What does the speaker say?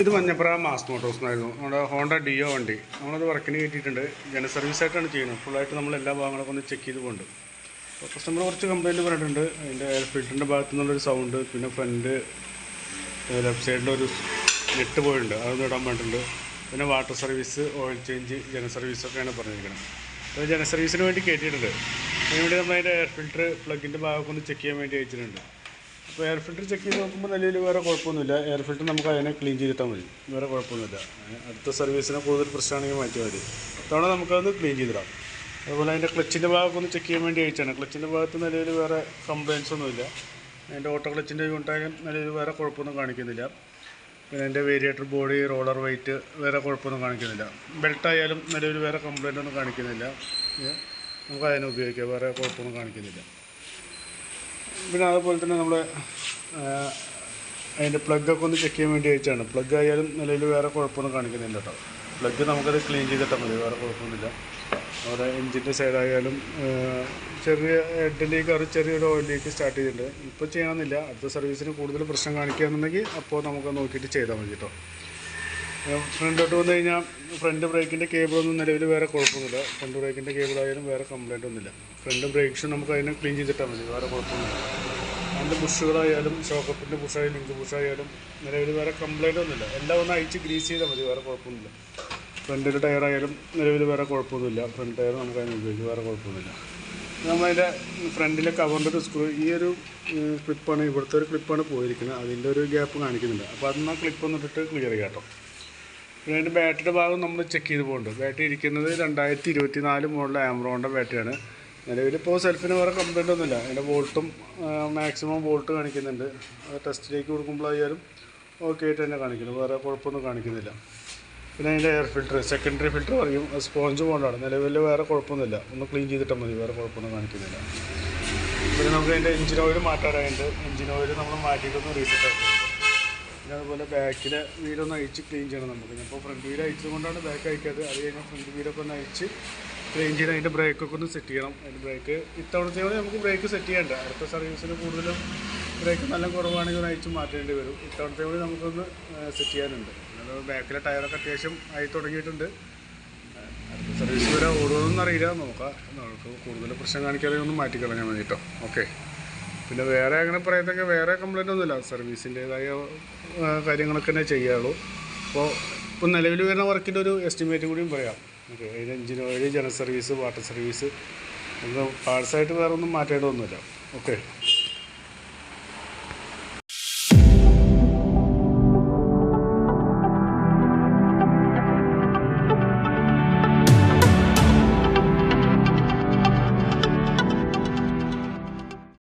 ഇത് Manjappura mass Motors എന്നായിരുന്നു നമ്മുടെ ഹോണ്ട ഡിയോ വണ്ടി. നമ്മളത് വർക്കിന് കയറ്റിയിട്ടുണ്ട്. ജന സർവീസ് ആയിട്ടാണ് ചെയ്യുന്നത്. ഫുള്ളായിട്ട് നമ്മൾ എല്ലാ ഭാഗങ്ങളൊക്കെ ഒന്ന് ചെക്ക് ചെയ്ത് പോകുന്നുണ്ട് അപ്പോൾ കസ്റ്റമർ കുറച്ച് കംപ്ലയിന്റ് പറഞ്ഞിട്ടുണ്ട്. അതിന്റെ എയർ ഫിൽറ്ററിന്റെ ഭാഗത്തു നിന്നുള്ളൊരു സൗണ്ട് പിന്നെ ഫ്രണ്ട് ലെഫ്റ്റ് സൈഡിലൊരു നെറ്റ് പോയിട്ടുണ്ട്. അതൊന്നും ഇടാൻ വേണ്ടിയിട്ടുണ്ട് പിന്നെ വാട്ടർ സർവീസ് ഓയിൽ ചേഞ്ച് ജന സർവീസൊക്കെയാണ് പറഞ്ഞിരിക്കുന്നത്. അപ്പോൾ ജന സർവീസിന് വേണ്ടി കയറ്റിയിട്ടുണ്ട് അതിനുവേണ്ടി നമ്മൾ അതിന്റെ എയർ ഫിൽറ്റർ പ്ലഗിന്റെ ഭാഗമൊക്കെ ഒന്ന് ചെക്ക് ചെയ്യാൻ വേണ്ടി അയച്ചിട്ടുണ്ട്. അപ്പോൾ എയർ ഫിൽറ്റർ ചെക്ക് ചെയ്ത് നോക്കുമ്പോൾ നിലയിൽ വേറെ കുഴപ്പമൊന്നുമില്ല. എയർ ഫിൽറ്റർ നമുക്ക് അതിനെ ക്ലീൻ ചെയ്തിട്ടാൽ മതി. വേറെ കുഴപ്പമൊന്നുമില്ല. അടുത്ത സർവീസിനെ കൂടുതൽ പ്രശ്നമാണെങ്കിൽ മാറ്റിയാൽ മതി. തവണ നമുക്കതൊന്ന് ക്ലീൻ ചെയ്തിടാം. അതുപോലെ അതിന്റെ ക്ലച്ചിന്റെ ഭാഗമൊക്കെ ഒന്ന് ചെക്ക് ചെയ്യാൻ വേണ്ടി അയച്ചാണ് ക്ലച്ചിന്റെ ഭാഗത്ത് നിലയിൽ വേറെ കംപ്ലയിൻസ് ഒന്നുമില്ല. അതിന്റെ ഓട്ടോ ക്ലച്ചിന്റെ യൂണിറ്റായാലും നിലയിൽ വേറെ കുഴപ്പമൊന്നും കാണിക്കുന്നില്ല. പിന്നെ അതിന്റെ വേരിയേറ്റർ ബോഡി റോളർ വെയിറ്റ് വേറെ കുഴപ്പമൊന്നും കാണിക്കുന്നില്ല. ബെൽറ്റ് ആയാലും നിലവിൽ വേറെ കംപ്ലയിന്റ് ഒന്നും കാണിക്കുന്നില്ല. നമുക്ക് അതിനെ ഉപയോഗിക്കാം. വേറെ കുഴപ്പമൊന്നും കാണിക്കുന്നില്ല. പിന്നെ അതുപോലെ തന്നെ നമ്മൾ അതിന്റെ പ്ലഗൊക്കെ ഒന്ന് ചെക്ക് ചെയ്യാൻ വേണ്ടി അയച്ചാണ് പ്ലഗ് ആയാലും നിലയിൽ വേറെ കുഴപ്പമൊന്നും കാണിക്കുന്നില്ല കേട്ടോ. പ്ലഗ് നമുക്കത് ക്ലീൻ ചെയ്തിട്ടാൽ മതി വേറെ കുഴപ്പമൊന്നുമില്ല. അവിടെ എഞ്ചിന്റെ സൈഡായാലും ചെറിയ ഹെഡ് ലീക്ക് ഒരു ചെറിയൊരു ഓയിൽ ലീക്ക് സ്റ്റാർട്ട് ചെയ്തിട്ടുണ്ട്. ഇപ്പോൾ ചെയ്യണമെന്നില്ല. അടുത്ത സർവീസിന് കൂടുതൽ പ്രശ്നം കാണിക്കുകയാണെന്നുണ്ടെങ്കിൽ അപ്പോൾ നമുക്ക് നോക്കിയിട്ട് ചെയ്താൽ മതി കേട്ടോ. ഫ്രണ്ടോട്ട് വന്നു കഴിഞ്ഞാൽ ഫ്രണ്ട് ബ്രേക്കിന്റെ കേബിളൊന്നും നിലവിൽ വേറെ കുഴപ്പമൊന്നുമില്ല. ഫ്രണ്ട് ബ്രേക്കിന്റെ കേബിളായാലും വേറെ കംപ്ലൈന്റ് ഒന്നുമില്ല. ഫ്രണ്ട് ബ്രേക്ക്സും നമുക്ക് അതിനെ ക്ലീൻ ചെയ്തിട്ടാൽ മതി വേറെ കുഴപ്പമൊന്നുമില്ല. അതിന്റെ ബുഷുകളായാലും ഷോക്കപ്പിന്റെ ബുഷായാലും ലിങ്ക് ബുഷായാലും നിലവിൽ വേറെ കംപ്ലൈന്റ് ഒന്നുമില്ല. എല്ലാം ഒന്ന് അയച്ച് ഗ്രീസ് ചെയ്താൽ മതി വേറെ കുഴപ്പമൊന്നുമില്ല. ഫ്രണ്ടിന്റെ ടയറായാലും നിലവിൽ വേറെ കുഴപ്പമൊന്നുമില്ല. ഫ്രണ്ട് ടയർ നമുക്ക് അതിന് ഉപയോഗിക്കും വേറെ കുഴപ്പമൊന്നുമില്ല. നമ്മളതിന്റെ ഫ്രണ്ടിലെ കവറിന്റെ ഒരു സ്ക്രൂ ഈ ഒരു ക്ലിപ്പാണ് ഇവിടുത്തെ ഒരു ക്ലിപ്പാണ് പോയിരിക്കുന്നത്. അതിന്റെ ഒരു ഗ്യാപ്പ് കാണിക്കുന്നുണ്ട്. അപ്പോൾ അതൊന്ന് ആ ക്ലിപ്പ് ഒന്നിട്ടിട്ട് ക്ലിയർ ചെയ്യാം കേട്ടോ. അതിന്റെ ബാറ്ററിയുടെ ഭാഗം നമ്മൾ ചെക്ക് ചെയ്ത് പോകുന്നുണ്ട് ബാറ്ററി ഇരിക്കുന്നത് രണ്ടായിരത്തി ഇരുപത്തി നാല് മോഡൽ ആംബ്രോണിന്റെ ബാറ്ററിയാണ് നിലവിലിപ്പോൾ സെൽഫിന് വേറെ കംപ്ലൈന്റ് ഒന്നുമില്ല. അതിന്റെ വോൾട്ടും മാക്സിമം വോൾട്ട് കാണിക്കുന്നുണ്ട്. ടെസ്റ്റിലേക്ക് കൊടുക്കുമ്പോഴായാലും ഓക്കെ ആയിട്ട് തന്നെ കാണിക്കുന്നു. വേറെ കുഴപ്പമൊന്നും കാണിക്കുന്നില്ല. പിന്നെ അതിന്റെ എയർ ഫിൽറ്റർ സെക്കൻഡറി ഫിൽറ്റർ പറയും. സ്പോഞ്ച് കൊണ്ടാണ് നിലവിൽ വേറെ കുഴപ്പമൊന്നുമില്ല. ഒന്ന് ക്ലീൻ ചെയ്തിട്ടാൽ മതി. വേറെ കുഴപ്പമൊന്നും കാണിക്കുന്നില്ല. പിന്നെ നമുക്ക് അതിന്റെ എഞ്ചിൻ ഓയിൽ മാറ്റാറായിട്ട് എഞ്ചിൻ ഓയിൽ നമ്മൾ മാറ്റിയിട്ടൊന്ന് റീസെറ്റ് ആക്കുന്നുണ്ട് പിന്നെ അതുപോലെ ബാക്കിലെ വീലൊന്ന് അഴിച്ച് ക്ലീൻ ചെയ്യണം നമുക്ക്. ഇപ്പോൾ ഫ്രണ്ട് വീൽ അഴിച്ചത് കൊണ്ടാണ് ബാക്ക് അയക്കാത്തത് അത് കഴിഞ്ഞാൽ ഫ്രണ്ട് വീലൊക്കെ ഒന്ന് അഴിച്ച് ക്ലീൻ ചെയ്ത് അതിന്റെ ബ്രേക്കൊക്കെ ഒന്ന് സെറ്റ് ചെയ്യണം. അതിന്റെ ബ്രേക്ക് ഇത്തവണത്തെ നമുക്ക് ബ്രേക്ക് സെറ്റ് ചെയ്യണ്ട. അടുത്ത സർവീസിന് കൂടുതലും ബ്രേക്ക് നല്ല കുറവാണെങ്കിൽ ഒന്ന് അയച്ച് മാറ്റേണ്ടി വരും. ഇത്തവണത്തെ കൂടി നമുക്കൊന്ന് സെറ്റ് ചെയ്യാനുണ്ട്. അതായത് ബാക്കിലെ ടയറൊക്കെ അത്യാവശ്യം ആയി തുടങ്ങിയിട്ടുണ്ട്. അടുത്ത സർവീസ് വരെ ഓടുമെന്നറിയില്ല നോക്കാം. നമുക്ക് കൂടുതൽ പ്രശ്നം കാണിക്കാതെ ഒന്ന് മാറ്റിക്കളഞ്ഞാൽ മതി കേട്ടോ ഓക്കെ പിന്നെ വേറെ അങ്ങനെ പറയത്തൊക്കെ വേറെ കംപ്ലൈന്റ് ഒന്നുമില്ല. സർവീസിന്റേതായ കാര്യങ്ങളൊക്കെ തന്നെ ചെയ്യാറുള്ളൂ അപ്പോൾ ഇപ്പോൾ നിലവിൽ വരുന്ന വർക്കിന്റെ ഒരു എസ്റ്റിമേറ്റ് കൂടിയും പറയാം. ഓക്കെ അതിന് engine oil general service water service പാർട്സായിട്ട് വേറെ ഒന്നും മാറ്റേണ്ടതൊന്നുമില്ല. ഓക്കെ